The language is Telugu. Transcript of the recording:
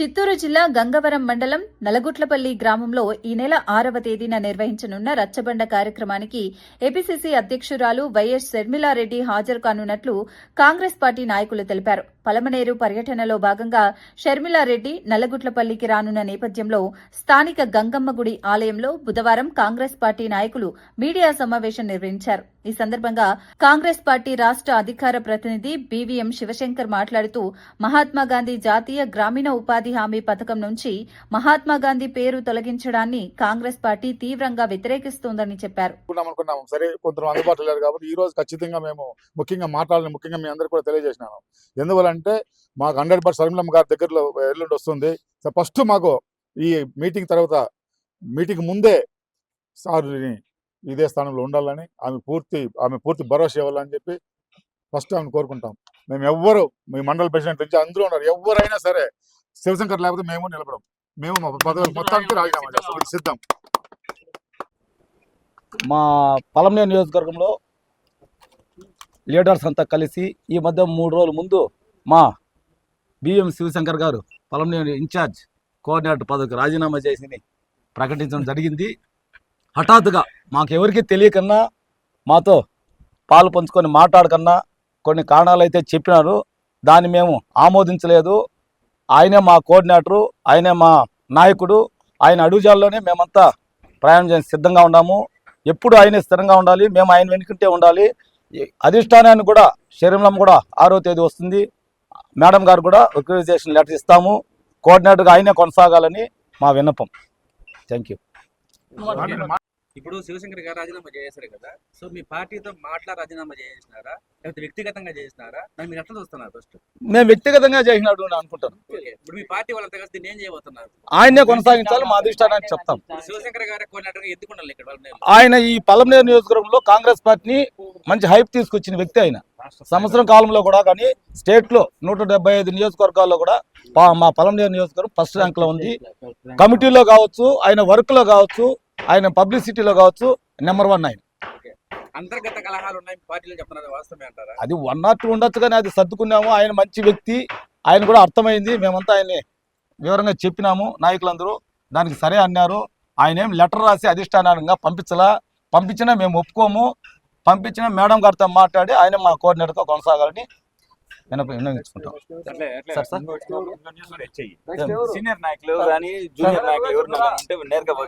చిత్తూరు జిల్లా గంగవరం మండలం నలగుట్లపల్లి గ్రామంలో ఈ నెల ఆరవ తేదీన నిర్వహించనున్న రచ్చబండ కార్యక్రమానికి ఏపీసీసీ అధ్యక్షురాలు వైఎస్ షర్మిలారెడ్డి హాజరు కానున్నట్లు కాంగ్రెస్ పార్టీ నాయకులు తెలిపారు. పలమనేరు పర్యటనలో భాగంగా షర్మిలారెడ్డి నల్లగుట్లపల్లికి రానున్న నేపథ్యంలో స్థానిక గంగమ్మ గుడి ఆలయంలో బుధవారం కాంగ్రెస్ పార్టీ నాయకులు మీడియా సమావేశం నిర్వహించారు. ఈ సందర్భంగా కాంగ్రెస్ పార్టీ రాష్ట్ర అధికార ప్రతినిధి బీవీఎం శివశంకర్ మాట్లాడుతూ మహాత్మాగాంధీ జాతీయ గ్రామీణ ఉపాధి హామీ పథకం నుంచి మహాత్మాగాంధీ పేరు తొలగించడాన్ని కాంగ్రెస్ పార్టీ తీవ్రంగా వ్యతిరేకిస్తోందని చెప్పారు. అనుకున్నాం సరే కొంత అందుబాటులో లేరు కాబట్టి ఈ రోజు ఖచ్చితంగా మేము ముఖ్యంగా మాట్లాడాలని ముఖ్యంగా మీ అందరికీ కూడా తెలియజేసినాను. ఎందువల్లంటే మాకు హండ్రెడ్ పర్సెంట్ సరిమలమ్మ గారి దగ్గరలో ఎల్లుండి వస్తుంది. సో ఫస్ట్ మాకు ఈ మీటింగ్ తర్వాత మీటింగ్ ముందే సార్ని ఇదే స్థానంలో ఉండాలని ఆమె పూర్తి ఆమె పూర్తి భరోసా ఇవ్వాలని చెప్పి ఫస్ట్ ఆమెను కోరుకుంటాం. మేము ఎవ్వరు మీ మండల ప్రెసిడెంట్ నుంచి అందరూ ఉన్నారు. ఎవరైనా సరే శివశంకర్ లేకపోతే మేము నిలబడం. మేము మా పదవులు మొత్తానికి రాజీనామా సిద్ధం. మా పలమనే నియోజకవర్గంలో లీడర్స్ అంతా కలిసి ఈ మధ్య మూడు రోజుల ముందు మా బిఎం శివశంకర్ గారు పలమనే ఇన్ఛార్జ్ కోఆర్డినేటర్ పదవికి రాజీనామా చేసి ప్రకటించడం జరిగింది. హఠాత్తుగా మాకు ఎవరికి తెలియకన్నా మాతో పాలు పంచుకొని మాట్లాడకన్నా కొన్ని కారణాలు అయితే చెప్పినారు. దాన్ని మేము ఆమోదించలేదు. ఆయనే మా కోఆర్డినేటరు ఆయనే మా నాయకుడు ఆయన అడుగుజాల్లోనే మేమంతా ప్రయాణం చేసి సిద్ధంగా ఉన్నాము. ఎప్పుడు ఆయన స్థిరంగా ఉండాలి మేము ఆయన వెనుకుంటే ఉండాలి. అధిష్టానాన్ని కూడా శరీరం కూడా ఆరో తేదీ వస్తుంది. మేడం గారు కూడా రికగ్నైజేషన్ లెటర్ ఇస్తాము. కోఆర్డినేటర్గా ఆయనే కొనసాగాలని మా విన్నపం. థ్యాంక్ యూ ఇప్పుడు శివశంకర్ గారు రాజీనామా చేశారు కదా సో మీ పార్టీతో మాట్లా రాజీనామా చేసినారా? లేకపోతే వ్యక్తిగతంగా చేసినారా? దాన్ని మీరు ఎట్లా చూస్తున్నారు ఫస్ట్ మేము వ్యక్తిగతంగా చేసినట్టు నేను అనుకుంటాను. ఇప్పుడు మీ పార్టీ వాళ్ళంతా కలిసి దీన్ని ఏం చేయబోతున్నారు? ఆయనే కొనసాగించాలి మా అధిష్టానానికి చెప్తాం. శివశంకర్ గారు కోఆర్డినేటర్ ఉండాలి ఇక్కడ ఆయన ఈ పలమనేరు నియోజకవర్గంలో కాంగ్రెస్ పార్టీని మంచి హైప్ తీసుకొచ్చిన వ్యక్తి ఆయన. సంవత్సరం కాలంలో కూడా కానీ స్టేట్లో నూట డెబ్బై ఐదు నియోజకవర్గాల్లో కూడా మా పలమనేరు నియోజకవర్గం ఫస్ట్ ర్యాంక్లో ఉంది. కమిటీలో కావచ్చు ఆయన వర్క్లో కావచ్చు ఆయన పబ్లిసిటీలో కావచ్చు నెంబర్ వన్ ఆయన. అంతర్గత కలహాలు ఉన్నాయి మీ పార్టీలో చెప్తున్నారు వాస్తవమే అంటారా? అది వన్ నాట్ టూ ఉండొచ్చు కానీ అది సర్దుకున్నాము. ఆయన మంచి వ్యక్తి ఆయన కూడా అర్థమైంది. మేమంతా ఆయన్ని వివరంగా చెప్పినాము నాయకులందరూ. దానికి సరే అన్నారు. ఆయన ఏం లెటర్ రాసి అధిష్టానంగా పంపించలా. పంపించినా మేము ఒప్పుకోము. పంపించిన మేడం గారితో మాట్లాడి ఆయన మా కోఆర్డినేటర్గా కొనసాగాలని వినప విన్నవించుకుంటాం. Sir sir. సీనియర్ నాయకులు కానీ జూనియర్ నాయకులు ఎవరు నేరుగా